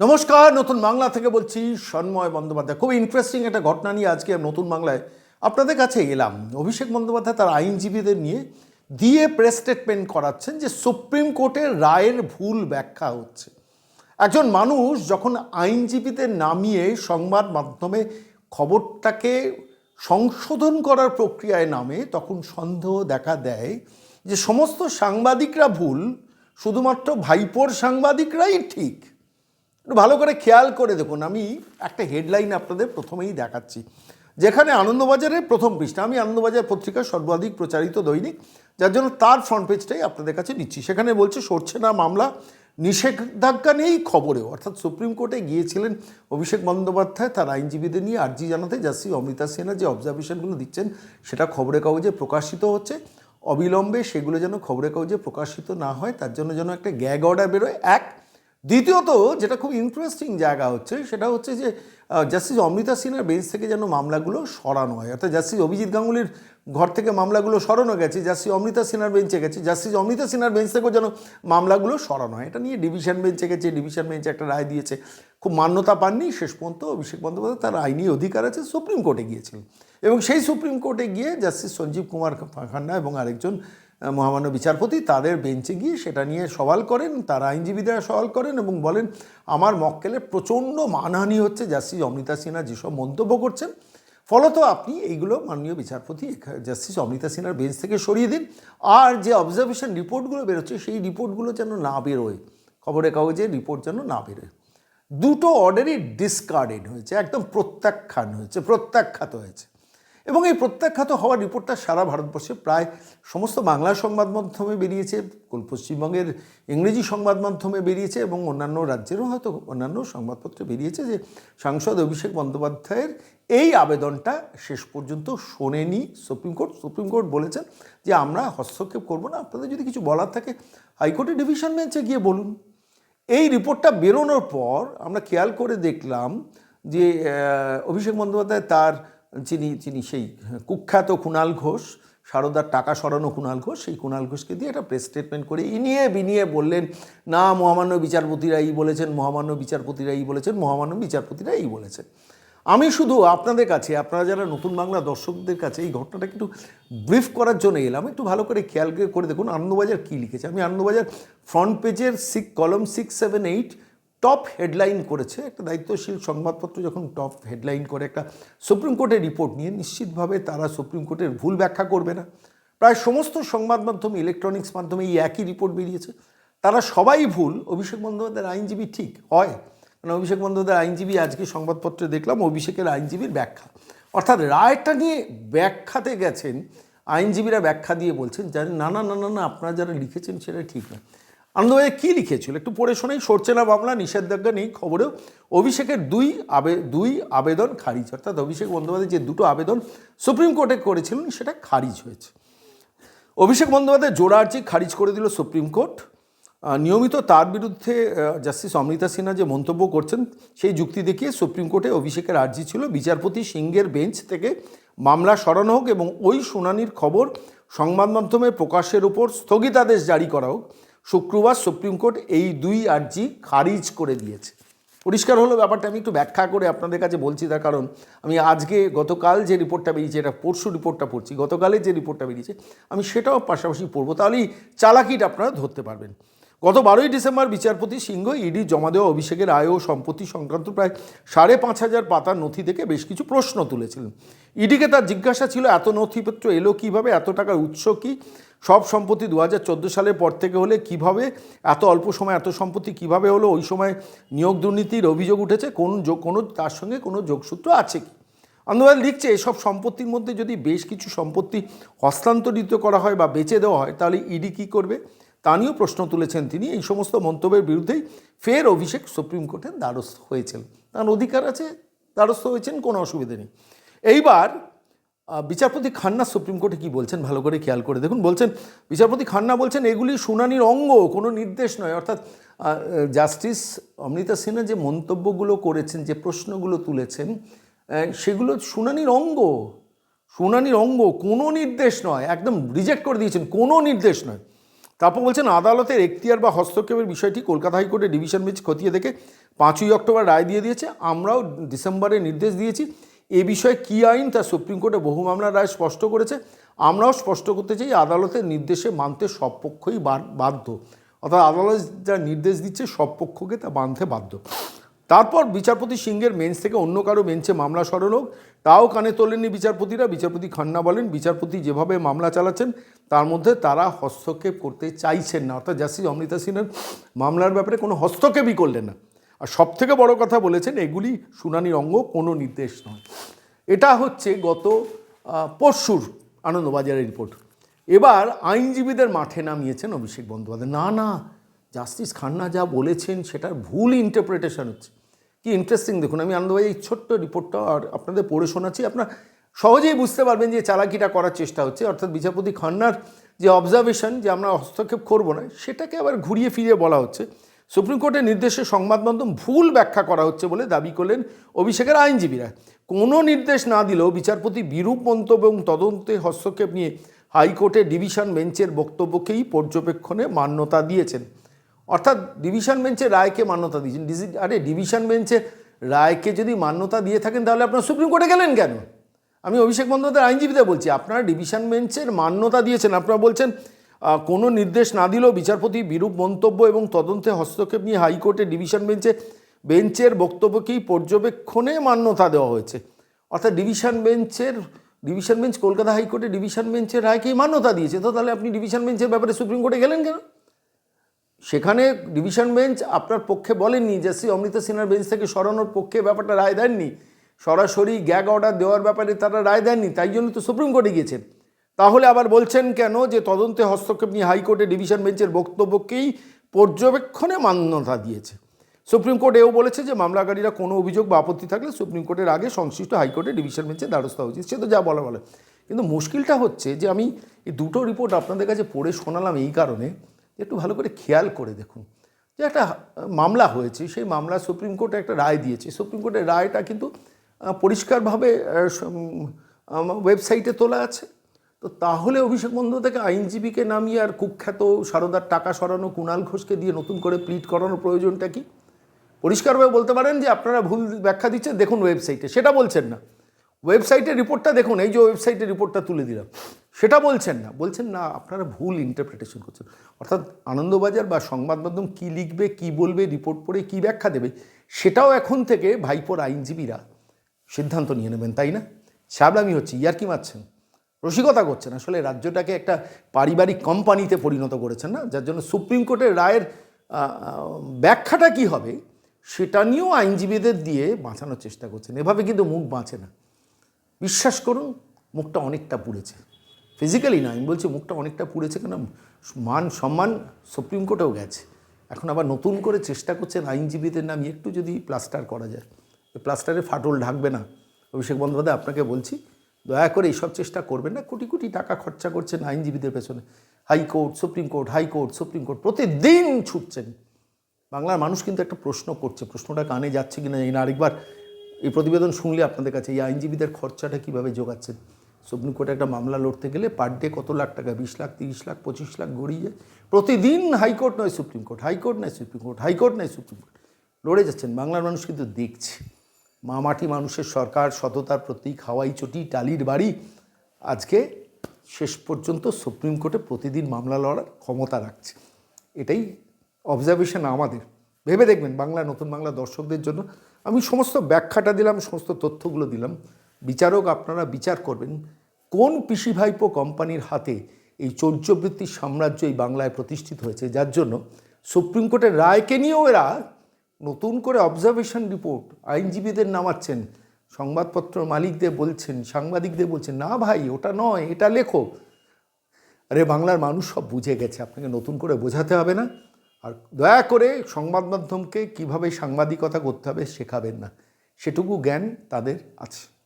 নমস্কার, নতুন বাংলা থেকে বলছি সন্ময় বন্দ্যোপাধ্যায়। খুব ইন্টারেস্টিং একটা ঘটনা নিয়ে আজকে নতুন বাংলায় আপনাদের কাছে এলাম। অভিষেক বন্দ্যোপাধ্যায় তার আইনজীবীদের নিয়ে দিয়ে প্রেস স্টেটমেন্ট করাচ্ছেন যে সুপ্রিম কোর্টের রায়ের ভুল ব্যাখ্যা হচ্ছে। একজন মানুষ যখন আইনজীবীদের নামিয়ে সংবাদ মাধ্যমে খবরটাকে সংশোধন করার প্রক্রিয়ায় নামে, তখন সন্দেহ দেখা দেয় যে সমস্ত সাংবাদিকরা ভুল, শুধুমাত্র ভাইপোর সাংবাদিকরাই ঠিক। একটু ভালো করে খেয়াল করে দেখুন, আমি একটা হেডলাইন আপনাদের প্রথমেই দেখাচ্ছি। যেখানে আনন্দবাজারের প্রথম পৃষ্ঠা, আমি আনন্দবাজার পত্রিকার সর্বাধিক প্রচারিত দৈনিক, যার জন্য তার ফ্রন্ট পেজটাই আপনাদের কাছে নিচ্ছি। সেখানে বলছে, সরছে না মামলা, নিষেধাজ্ঞা নেই খবরেও। অর্থাৎ সুপ্রিম কোর্টে গিয়েছিলেন অভিষেক বন্দ্যোপাধ্যায়, তার আইনজীবীদের নিয়ে আর্জি জানাতে যাচ্ছি অমৃতা সিনহা যে অবজারভেশনগুলো দিচ্ছেন, সেটা খবরের কাগজে প্রকাশিত হচ্ছে। অবিলম্বে সেগুলো যেন খবরের কাগজে প্রকাশিত না হয়, তার জন্য যেন একটা গ্যাগ অর্ডার বেরোয়। এক দ্বিতীয়ত যেটা খুব ইন্টারেস্টিং জায়গা হচ্ছে, সেটা হচ্ছে যে জাস্টিস অমৃতা সিনহার বেঞ্চ থেকে যেন মামলাগুলো সরানো হয়। অর্থাৎ জাস্টিস অভিজিৎ গাঙ্গুলির ঘর থেকে মামলাগুলো সরানো গেছে জাস্টিস অমৃতা সিনহার বেঞ্চে গেছে জাস্টিস অমৃতা সিনহার বেঞ্চ থেকেও যেন মামলাগুলো সরানো হয়। এটা নিয়ে ডিভিশন বেঞ্চে গেছে ডিভিশন বেঞ্চে একটা রায় দিয়েছে। খুব মান্যতা পাননি, শেষ পর্যন্ত অভিষেক বন্দ্যোপাধ্যায় তার আইনি অধিকার আছে, সুপ্রিম কোর্টে গিয়েছিলেন। এবং সেই সুপ্রিম কোর্টে গিয়ে জাস্টিস সঞ্জীব কুমার খান্না এবং আরেকজন মহামান্য বিচারপতি তাদের বেঞ্চে গিয়ে সেটা নিয়ে সওয়াল করেন, তার আইনজীবীরা সওয়াল করেন এবং বলেন, আমার মক্কেলে প্রচণ্ড মানহানি হচ্ছে জাস্টিস অমৃতা সিনহা যেসব মন্তব্য করছেন। ফলত আপনি এইগুলো মাননীয় বিচারপতি জাস্টিস অমৃতা সিনহার বেঞ্চ থেকে সরিয়ে দিন। আর যে অবজারভেশন রিপোর্টগুলো বেরোচ্ছে, সেই রিপোর্টগুলো যেন না বেরোয়। খবরের কাগজে রিপোর্ট যেন না বেরোয়। দুটো অর্ডারই ডিসকার্ডেড হয়েছে, একদম প্রত্যাখ্যান হয়েছে, প্রত্যাখ্যাত হয়েছে। এবং এই প্রত্যাখ্যাত হওয়ার রিপোর্টটা সারা ভারতবর্ষে প্রায় সমস্ত বাংলা সংবাদ মাধ্যমে বেরিয়েছে পশ্চিমবঙ্গের ইংরেজি সংবাদ মাধ্যমে বেরিয়েছে এবং অন্যান্য রাজ্যেরও হয়তো অন্যান্য সংবাদপত্রে বেরিয়েছে যে সাংসদ অভিষেক বন্দ্যোপাধ্যায়ের এই আবেদনটা শেষ পর্যন্ত শোনেনি। সুপ্রিম কোর্ট সুপ্রিম কোর্ট বলেছেন যে আমরা হস্তক্ষেপ করব না। আপনাদের যদি কিছু বলার থাকে, হাইকোর্টের ডিভিশন বেঞ্চে গিয়ে বলুন। এই রিপোর্টটা বেরোনোর পর আমরা খেয়াল করে দেখলাম যে অভিষেক বন্দ্যোপাধ্যায় তার যিনি যিনি সেই কুখ্যাত কুণাল ঘোষ, সারদার টাকা সরানো কুণাল ঘোষ, সেই কুণাল ঘোষকে দিয়ে একটা প্রেস স্টেটমেন্ট করে ইনিয়ে বিনিয়ে বললেন, না, মহামান্য বিচারপতিরা এই বলেছেন, মহামান্য বিচারপতিরা এই বলেছেন, মহামান্য বিচারপতিরা এই বলেছেন। আমি শুধু আপনাদের কাছে, আপনারা যারা নতুন বাংলা দর্শকদের কাছে এই ঘটনাটা একটু ব্রিফ করার জন্য এলাম, একটু ভালো করে খেয়াল করে দেখুন, আনন্দবাজার কী লিখেছে। আমি আনন্দবাজার ফ্রন্ট পেজের সিক কলম six seven eight top headline করেছে, একটা দায়িত্বশীল সংবাদপত্র যখন টপ হেডলাইন করে, একটা সুপ্রিম কোর্টের রিপোর্ট নিয়ে নিশ্চিতভাবে তারা সুপ্রিম কোর্টের ভুল ব্যাখ্যা করবে না। প্রায় সমস্ত সংবাদ মাধ্যমে ইলেকট্রনিক্স মাধ্যমে এই একই রিপোর্ট বেরিয়েছে। তারা সবাই ভুল, অভিষেক বন্দ্যোপাধ্যায়ের আইনজীবী ঠিক হয়। কারণ অভিষেক বন্দ্যোপাধ্যায়ের আইনজীবী, আজকে সংবাদপত্রে দেখলাম অভিষেকের আইনজীবীর ব্যাখ্যা। অর্থাৎ রায়টা নিয়ে ব্যাখ্যাতে গেছেন, আইনজীবীরা ব্যাখ্যা দিয়ে বলছেন না না না না না, আপনারা যারা লিখেছেন সেটা ঠিক না। আনন্দবাজার কী লিখেছিল? একটু পড়ে শোনাই। সরছে না মামলা নিষেধাজ্ঞা নেই খবরেও। অভিষেকের দুই আবে, দুই আবেদন খারিজ। অর্থাৎ অভিষেক বন্দ্যোপাধ্যায় যে দুটো আবেদন সুপ্রিম কোর্টে করেছিলেন, সেটা খারিজ হয়েছে। অভিষেক বন্দ্যোপাধ্যায় জোড়া আর্জি খারিজ করে দিল সুপ্রিম কোর্ট। নিয়মিত তার বিরুদ্ধে জাস্টিস অমৃতা সিনহা যে মন্তব্য করছেন, সেই যুক্তি দেখিয়ে সুপ্রিম কোর্টে অভিষেকের আর্জি ছিল। বিচারপতি সিংহের বেঞ্চ থেকে মামলা সরানো হোক এবং ওই শুনানির খবর সংবাদ মাধ্যমে প্রকাশের উপর স্থগিতাদেশ জারি করা হোক। শুক্রবার সুপ্রিম কোর্ট এই দুই আর্জি খারিজ করে দিয়েছে। পরিষ্কার হলো ব্যাপারটা, আমি একটু ব্যাখ্যা করে আপনাদের কাছে বলছি তার কারণ, আমি আজকে গতকাল যে রিপোর্টটা বেরিয়েছে, এটা পরশু রিপোর্টটা পড়ছি গতকালের যে রিপোর্টটা বেরিয়েছে, আমি সেটাও পাশাপাশি পড়ব। তাহলেই চালাকিটা আপনারা ধরতে পারবেন। গত বারোই ডিসেম্বর বিচারপতি সিংহ ইডি জমা দেওয়া অভিষেকের আয় ও সম্পত্তি সংক্রান্ত প্রায় সাড়ে পাঁচ হাজার পাতার নথি থেকে বেশ কিছু প্রশ্ন তুলেছিলেন। ইডিকে তার জিজ্ঞাসা ছিল, এত নথিপত্র এলো কীভাবে, এত টাকার উৎস কী? সব সম্পত্তি দু হাজার চোদ্দ সালের পর থেকে হলে কীভাবে, এত অল্প সময় এত সম্পত্তি কীভাবে হলো, ওই সময় নিয়োগ দুর্নীতির অভিযোগ উঠেছে, কোন কোনো, তার সঙ্গে কোনো যোগসূত্র আছে কি? আন্দোলন লিখছে, এসব সম্পত্তির মধ্যে যদি বেশ কিছু সম্পত্তি হস্তান্তরিত করা হয় বা বেচে দেওয়া হয়, তাহলে ইডি কী করবে? তা নিয়েও প্রশ্ন তুলেছেন তিনি। এই সমস্ত মন্তব্যের বিরুদ্ধেই ফের অভিষেক সুপ্রিম কোর্টের দ্বারস্থ হয়েছেন। তার অধিকার আছে, দ্বারস্থ হয়েছেন, কোনো অসুবিধা নেই। এইবার বিচারপতি খান্না সুপ্রিম কোর্টে কি বলছেন? ভালো করে খেয়াল করে দেখুন, বলছেন, বিচারপতি খান্না বলছেন, এগুলি শুনানির অঙ্গ, কোনো নির্দেশ নয়। অর্থাৎ জাস্টিস অমৃতা সিনহা যে মন্তব্যগুলো করেছেন, যে প্রশ্নগুলো তুলেছেন সেগুলো শুনানির অঙ্গ। শুনানির অঙ্গ, কোনো নির্দেশ নয়, একদম রিজেক্ট করে দিয়েছেন, কোনো নির্দেশ নয়। তারপর বলছেন, আদালতের এখতিয়ার বা হস্তক্ষেপের বিষয়টি কলকাতা হাইকোর্টে ডিভিশন বেঞ্চ খতিয়ে দেখে পাঁচই অক্টোবর রায় দিয়ে দিয়েছে। আমরাও ডিসেম্বরে নির্দেশ দিয়েছি এ বিষয়ে কী আইন? তা সুপ্রিম কোর্টে বহু মামলার রায় স্পষ্ট করেছে। আমরাও স্পষ্ট করতে চাই আদালতের নির্দেশে মানতে সব পক্ষই বাধ্য। অর্থাৎ আদালত যা নির্দেশ দিচ্ছে, সব পক্ষকে তা মানতে বাধ্য। তারপর বিচারপতি সিংহের বেঞ্চ থেকে অন্য কারও বেঞ্চে মামলা সরল হোক, তাও কানে তোলেননি বিচারপতিরা। বিচারপতি খান্না বলেন, বিচারপতি যেভাবে মামলা চালাচ্ছেন, তার মধ্যে তারা হস্তক্ষেপ করতে চাইছেন না। অর্থাৎ জাস্টিস অমৃতা সিনহার মামলার ব্যাপারে কোনো হস্তক্ষেপই করলেন না। আর সবথেকে বড় কথা বলেছেন, এগুলি শুনানির অঙ্গ, কোনো নির্দেশ নয়। এটা হচ্ছে গত পরশুর আনন্দবাজারের রিপোর্ট। এবার আইনজীবীদের মাঠে নামিয়েছেন অভিষেক বন্দ্যোপাধ্যায়। না না, জাস্টিস খান্না যা বলেছেন, সেটার ভুল ইন্টারপ্রিটেশন হচ্ছে। কি ইন্টারেস্টিং দেখুন, আমি আনন্দবাজার এই ছোট্ট রিপোর্টটা আর আপনাদের পড়ে শোনাচ্ছি। আপনার সহজেই বুঝতে পারবেন যে চালাকিটা করার চেষ্টা হচ্ছে। অর্থাৎ বিচারপতি খান্নার যে অবজারভেশন যে আমরা হস্তক্ষেপ করব না, সেটাকে আবার ঘুরিয়ে ফিরিয়ে বলা হচ্ছে। সুপ্রিম কোর্টের নির্দেশে সংবাদ মাধ্যম ভুল ব্যাখ্যা করা হচ্ছে বলে দাবি করলেন অভিষেকের আইনজীবীরা। কোনো নির্দেশ না দিলেও বিচারপতি বিরূপ মন্তব্য এবং তদন্তে হস্তক্ষেপ নিয়ে হাইকোর্টের ডিভিশন বেঞ্চের বক্তব্যকেই পর্যবেক্ষণে মান্যতা দিয়েছেন। অর্থাৎ ডিভিশন বেঞ্চের রায়কে মান্যতা দিয়েছেন। আরে ডিভিশন বেঞ্চের রায়কে যদি মান্যতা দিয়ে থাকেন তাহলে আপনার সুপ্রিম কোর্টে গেলেন কেন? আমি অভিষেক বন্দ্যোপাধ্যায় আইনজীবীদের বলছি, আপনারা ডিভিশন বেঞ্চের মান্যতা দিয়েছেন। আপনারা বলছেন কোনো নির্দেশ না দিলেও বিচারপতি বিরূপ মন্তব্য এবং তদন্তে হস্তক্ষেপ নিয়ে হাইকোর্টের ডিভিশন বেঞ্চে, বেঞ্চের বক্তব্যকেই পর্যবেক্ষণে মান্যতা দেওয়া হয়েছে। অর্থাৎ ডিভিশন বেঞ্চের, ডিভিশন বেঞ্চ, কলকাতা হাইকোর্টে ডিভিশন বেঞ্চের রায়কেই মান্যতা দিয়েছে। তো তাহলে আপনি ডিভিশন বেঞ্চের ব্যাপারে সুপ্রিম কোর্টে গেলেন কেন? সেখানে ডিভিশন বেঞ্চ আপনার পক্ষে বলেননি যে শ্রী অমৃতা সিনহার বেঞ্চ থেকে সরানোর পক্ষে ব্যাপারটা রায় দেননি। সরাসরি গ্যাগ অর্ডার দেওয়ার ব্যাপারে তারা রায় দেননি, তাই জন্য তো সুপ্রিম কোর্টে গিয়েছেন। তাহলে আবার বলছেন কেন যে তদন্তে হস্তক্ষেপ নিয়ে হাইকোর্টে ডিভিশন বেঞ্চের বক্তব্যকেই পর্যবেক্ষণে মান্যতা দিয়েছে। সুপ্রিম কোর্ট এও বলেছে যে মামলাকারীরা কোনো অভিযোগ বা আপত্তি থাকলে সুপ্রিম কোর্টের আগে সংশ্লিষ্ট হাইকোর্টে ডিভিশন বেঞ্চে দ্বারস্থ উচিত সে তো যা বলা বলে। কিন্তু মুশকিলটা হচ্ছে যে আমি এই দুটো রিপোর্ট আপনাদের কাছে পড়ে শোনালাম এই কারণে একটু ভালো করে খেয়াল করে দেখুন। যে একটা মামলা হয়েছে, সেই মামলা সুপ্রিম কোর্টে একটা রায় দিয়েছে। সুপ্রিম কোর্টের রায়টা কিন্তু পরিষ্কারভাবে ওয়েবসাইটে তোলা আছে। তো তাহলে অভিষেক বন্দ্যোপাধ্যায়কে আইনজীবীকে নামিয়ে আর কুখ্যাত সারদার টাকা সরানো কুণাল ঘোষকে দিয়ে নতুন করে প্লিট করানোর প্রয়োজনটা কি? পরিষ্কারভাবে বলতে পারেন যে আপনারা ভুল ব্যাখ্যা দিচ্ছেন, দেখুন ওয়েবসাইটে সেটা বলছেন না। ওয়েবসাইটের রিপোর্টটা দেখুন, এই যে ওয়েবসাইটের রিপোর্টটা তুলে দিলাম। সেটা বলছেন না। বলছেন, না, আপনারা ভুল ইন্টারপ্রিটেশন করছেন। অর্থাৎ আনন্দবাজার বা সংবাদ মাধ্যম কী লিখবে, কী বলবে রিপোর্ট পড়ে কী ব্যাখ্যা দেবে, সেটাও এখন থেকে ভাইপোর আইনজীবীরা সিদ্ধান্ত নিয়ে নেবেন, তাই না? শ্যাবলামি হচ্ছে ইয়ার্কি মারছেন? রসিকতা করছেন। আসলে রাজ্যটাকে একটা পারিবারিক কোম্পানিতে পরিণত করেছেন না? যার জন্য সুপ্রিম কোর্টের রায়ের ব্যাখ্যাটা কি হবে সেটা নিয়েও আইনজীবীদের দিয়ে বাঁচানোর চেষ্টা করছেন। এভাবে কিন্তু মুখ বাঁচে না। বিশ্বাস করুন, মুখটা অনেকটা পুড়েছে। ফিজিক্যালি না, আমি বলছি মুখটা অনেকটা পুড়েছে কেন? মান সম্মান সুপ্রিম কোর্টেও গেছে। এখন আবার নতুন করে চেষ্টা করছেন আইনজীবীদের নামে একটু যদি প্লাস্টার করা যায়। প্লাস্টারে ফাটল ঢাকবে না। অভিষেক বন্দ্যোপাধ্যায়, আপনাকে বলছি দয়া করে এইসব চেষ্টা করবেন না। কোটি কোটি টাকা খরচা করছেন আইনজীবীদের পেছনে। High court supreme court high court supreme court, প্রতিদিন ছুটছেন। বাংলার মানুষ কিন্তু একটা প্রশ্ন করছে, প্রশ্নটা কানে যাচ্ছে কিনা জানি না। আরেকবার এই প্রতিবেদন শুনলে আপনাদের কাছে, এই আইনজীবীদের খরচাটা কীভাবে যোগাচ্ছেন সুপ্রিম কোর্টে একটা মামলা লড়তে গেলে পার ডে কত লাখ টাকা? বিশ লাখ, তিরিশ লাখ, পঁচিশ লাখ গড়িয়ে যায়। প্রতিদিন হাইকোর্ট নয়, সুপ্রিম কোর্ট হাইকোর্ট নয়, সুপ্রিম কোর্ট হাইকোর্ট নয়, সুপ্রিম কোর্ট। লড়ে যাচ্ছেন। বাংলার মানুষ কিন্তু দেখছে। মামাটি মানুষের সরকার সততার প্রতীক, হাওয়াই চটি, টালির বাড়ি। আজকে শেষ পর্যন্ত সুপ্রিম কোর্টে প্রতিদিন মামলা লড়ার ক্ষমতা রাখছে। এটাই অবজারভেশন আমাদের। ভেবে দেখবেন, বাংলা, নতুন বাংলা দর্শকদের জন্য আমি সমস্ত ব্যাখ্যাটা দিলাম, সমস্ত তথ্যগুলো দিলাম। বিচারক, আপনারা বিচার করবেন। কোন পিসি ভাইপো কোম্পানির হাতে এই চৌর্যবৃত্তির সাম্রাজ্য এই বাংলায় প্রতিষ্ঠিত হয়েছে? যার জন্য সুপ্রিম কোর্টের রায়কে নিয়েও এরা নতুন করে অবজারভেশন রিপোর্ট আইনজীবীদের নামাচ্ছেন সংবাদপত্র মালিকদের বলছেন, সাংবাদিকদের বলছেন, না ভাই, ওটা নয়, এটা লেখো। আরে, বাংলার মানুষ সব বুঝে গেছে, আপনাকে নতুন করে বোঝাতে হবে না। আর দয়া করে সংবাদ মাধ্যমকে কীভাবে সাংবাদিকতা করতে হবে শেখাবেন না। সেটুকু জ্ঞান তাদের আছে।